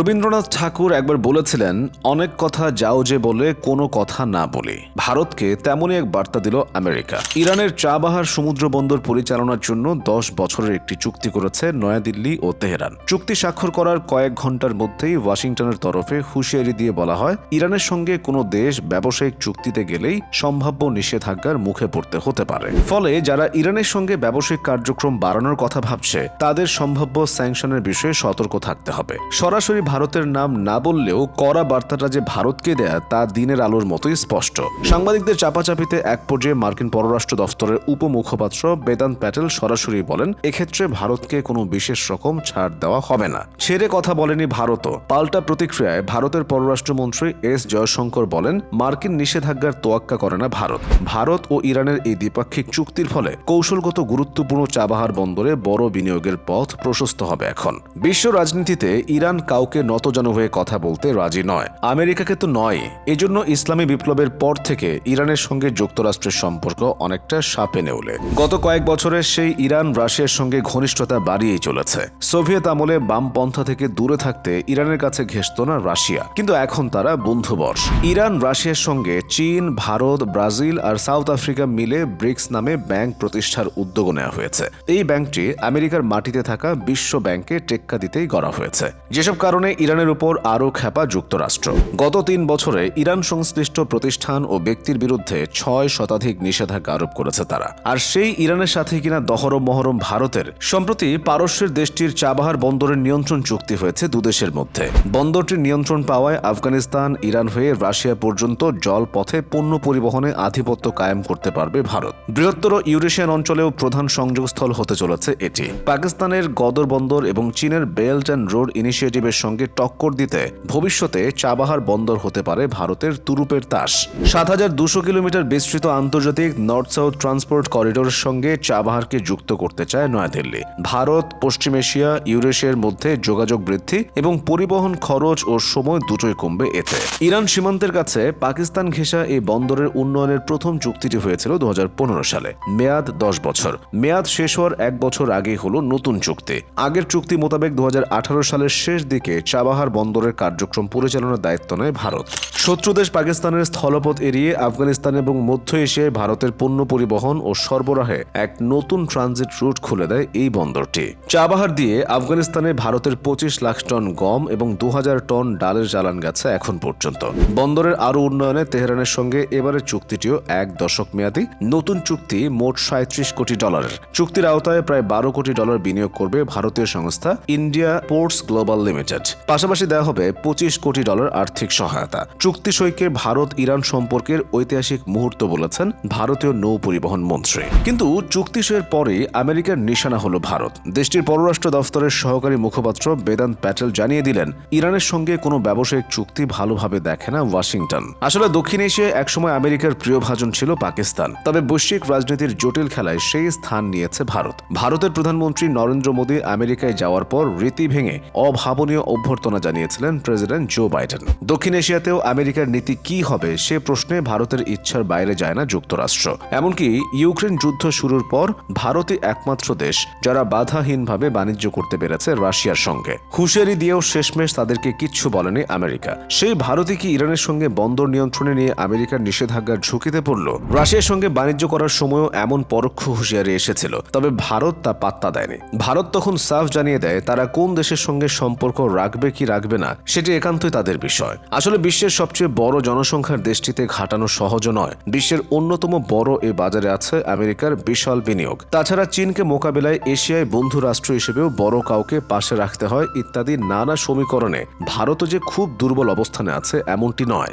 রবীন্দ্রনাথ ঠাকুর একবার বলেছিলেন, অনেক কথা যাও যে বলে, কোনো কথা না বলে। ভারতকে তেমনই এক বার্তা দিল আমেরিকা। ইরানের চাবাহার সমুদ্র বন্দর পরিচালনার জন্য দশ বছরের একটি চুক্তি করেছে নয়াদিল্লি ও তেহরান। চুক্তি স্বাক্ষর করার কয়েক ঘণ্টার মধ্যেই ওয়াশিংটনের তরফে হুঁশিয়ারি দিয়ে বলা হয়, ইরানের সঙ্গে কোনো দেশ ব্যবসায়িক চুক্তিতে গেলেই সম্ভাব্য নিষেধাজ্ঞার মুখে পড়তে হতে পারে। ফলে যারা ইরানের সঙ্গে ব্যবসায়িক কার্যক্রম বাড়ানোর কথা ভাবছে, তাদের সম্ভাব্য স্যাংশনের বিষয়ে সতর্ক থাকতে হবে। সরাসরি ভারতের নাম না বললেও কড়া বার্তাটা যে ভারতকে দেয়া, তা দিনের আলোর মতোই স্পষ্ট। সাংবাদিকদের চাপাচাপিতে এক পর্যায়ে মার্কিন পররাষ্ট্র দফতরের উপমুখপাত্র বেদান্ত প্যাটেল সরাসরি বলেন, এক্ষেত্রে ভারতকে কোনো বিশেষ রকম ছাড় দেওয়া হবে না। ছেড়ে কথা বলেনি ভারতও। পাল্টা প্রতিক্রিয়ায় ভারতের পররাষ্ট্রমন্ত্রী এস জয়শঙ্কর বলেন, মার্কিন নিষেধাজ্ঞার তোয়াক্কা করে না ভারত। ভারত ও ইরানের এই দ্বিপাক্ষিক চুক্তির ফলে কৌশলগত গুরুত্বপূর্ণ চাবাহার বন্দরে বড় বিনিয়োগের পথ প্রশস্ত হবে এখন। বিশ্ব রাজনীতিতে ইরান কাউকে নতজানু হয়ে কথা বলতে রাজি নয়। আমেরিকাকে তো নয় এজন্য ইসলামী বিপ্লবের পর থেকে ইরানের সঙ্গে যুক্তরাষ্ট্রের সম্পর্ক অনেকটা সাপে নেউলে। গত কয়েক বছরে সেই ইরান রাশিয়ার সঙ্গে ঘনিষ্ঠতা বাড়িয়েই চলেছে। সোভিয়েত আমলে বামপন্থা থেকে দূরে থাকতে ইরানের কাছে ঘেসত না রাশিয়া, কিন্তু এখন তারা বন্ধুবর্ষ। ইরান, রাশিয়ার সঙ্গে চীন, ভারত, ব্রাজিল আর সাউথ আফ্রিকা মিলে ব্রিক্স নামে ব্যাংক প্রতিষ্ঠার উদ্যোগ নেওয়া হয়েছে। এই ব্যাংকটি আমেরিকার মাটিতে থাকা বিশ্ব ব্যাংকে টেক্কা দিতেই গড়া হয়েছে। যেসব কারণে ইরানের উপর আরও খ্যাপা যুক্তরাষ্ট্র। গত তিন বছরে ইরান সংশ্লিষ্ট প্রতিষ্ঠান ও ব্যক্তির বিরুদ্ধে ছয় শতাধিক নিষেধাজ্ঞা আরোপ করেছে তারা। আর সেই ইরানের সাথে কিনা দহরম মহরম ভারতের, সম্প্রতি পারস্যের দেশটির চাবাহার বন্দরের নিয়ন্ত্রণ চুক্তি হয়েছে দুদেশের মধ্যে। বন্দরটির নিয়ন্ত্রণ পাওয়ায় আফগানিস্তান, ইরান হয়ে রাশিয়া পর্যন্ত জলপথে পণ্য পরিবহনে আধিপত্য কায়েম করতে পারবে ভারত। বৃহত্তর ইউরেশিয়ান অঞ্চলেও প্রধান সংযোগস্থল হতে চলেছে এটি। পাকিস্তানের গদর বন্দর এবং চীনের বেল্ট অ্যান্ড রোড ইনিশিয়েটিভের সঙ্গে টক্কর দিতে ভবিষ্যতে চাবাহার বন্দর হতে পারে ভারতের তুরুপের তাস। সাত হাজার দুশো কিলোমিটার বিস্তৃত আন্তর্জাতিক নর্থ সাউথ ট্রান্সপোর্ট করিডোরের সঙ্গে চাবাহারকে যুক্ত করতে চায় নয়াদিল্লি। ভারত, পশ্চিম এশিয়া, ইউরেশিয়ার মধ্যে যোগাযোগ বৃদ্ধি এবং পরিবহন খরচ ও সময় দুটোই কমবে এতে। ইরান সীমান্তের কাছে পাকিস্তান ঘেঁষা এই বন্দরের উন্নয়নের প্রথম চুক্তিটি হয়েছিল দু হাজার পনেরো সালে। মেয়াদ দশ বছর। মেয়াদ শেষ হওয়ার এক বছর আগেই হলো নতুন চুক্তি। আগের চুক্তি মোতাবেক দু হাজার আঠারো সালের শেষ দিকে চাবাহার বন্দরের কার্যক্রম পরিচালনার দায়িত্ব নেয় ভারত। শত্রু দেশ পাকিস্তানের স্থলপথ এড়িয়ে আফগানিস্তান এবং মধ্য এশিয়ায় ভারতের পণ্য পরিবহন ও সরবরাহে এক নতুন ট্রানজিট রুট খুলে দেয় এই বন্দরটি। চাবাহার দিয়ে আফগানিস্তানে ভারতের পঁচিশ লাখ টন গম এবং দু হাজার টন ডালের জ্বালান গেছে এখন পর্যন্ত। বন্দরের আরও উন্নয়নে তেহরানের সঙ্গে এবারের চুক্তিটিও এক দশক মেয়াদী। নতুন চুক্তি মোট সাঁত্রিশ কোটি ডলারের। চুক্তির আওতায় প্রায় বারো কোটি ডলার বিনিয়োগ করবে ভারতীয় সংস্থা ইন্ডিয়া পোর্টস গ্লোবাল লিমিটেড। পাশাপাশি দেওয়া হবে পঁচিশ কোটি ডলার আর্থিক সহায়তা। চুক্তি সইকে ভারত ইরান সম্পর্কের ঐতিহাসিক মুহূর্ত বলেছেন ভারতীয় নৌ পরিবহন মন্ত্রী। কিন্তু চুক্তি সইয়ের পরে আমেরিকার নিশানা হলো ভারত। দেশটির পররাষ্ট্র দফতরের সহকারী মুখপাত্র বেদান্ত প্যাটেল জানিয়ে দিলেন, ইরানের সঙ্গে কোনো ব্যবসায়িক চুক্তি ভালোভাবে দেখে না ওয়াশিংটন। আসলে দক্ষিণ এশিয়ায় একসময় আমেরিকার প্রিয় ভাজন ছিল পাকিস্তান। তবে বৈশ্বিক রাজনীতির জটিল খেলায় সেই স্থান নিয়েছে ভারত। ভারতের প্রধানমন্ত্রী নরেন্দ্র মোদী আমেরিকায় যাওয়ার পর রীতি ভেঙে অভাবনীয় অভ্যর্থনা জানিয়েছিলেন প্রেসিডেন্ট জো বাইডেন। দক্ষিণ এশিয়াতেও আমেরিকার নীতি কি হবে সে প্রশ্নে ভারতের ইচ্ছার বাইরে যায় না যুক্তরাষ্ট্র। এমনকি ইউক্রেন যুদ্ধ শুরুর পর ভারতই একমাত্র দেশ যারা বাধাহীনভাবে বাণিজ্য করতে পেরেছে রাশিয়ার সঙ্গে। হুঁশিয়ারি দিয়েও শেষমেশ তাদেরকে কিচ্ছু বলেনি আমেরিকা। সেই ভারতই কি ইরানের সঙ্গে বন্দর নিয়ন্ত্রণে নিয়ে আমেরিকার নিষেধাজ্ঞার ঝুঁকিতে পড়ল? রাশিয়ার সঙ্গে বাণিজ্য করার সময়ও এমন পরোক্ষ হুঁশিয়ারি এসেছিল, তবে ভারত তা পাত্তা দেয়নি। ভারত তখন সাফ জানিয়ে দেয় তারা কোন দেশের সঙ্গে সম্পর্ক রাখবে কি রাখবে না, সেটি একান্তই তাদের বিষয়। আসলে বিশ্বের সবচেয়ে বড় জনসংখ্যার দেশটিতে ঘাটানো সহজ নয়। বিশ্বের অন্যতম বড় এ বাজারে আছে আমেরিকার বিশাল বিনিয়োগ। তাছাড়া চীনকে মোকাবেলায় এশিয়ায় বন্ধু রাষ্ট্র হিসেবেও বড় কাউকে পাশে রাখতে হয় ইত্যাদি নানা সমীকরণে। ভারতও যে খুব দুর্বল অবস্থানে আছে, এমনটি নয়।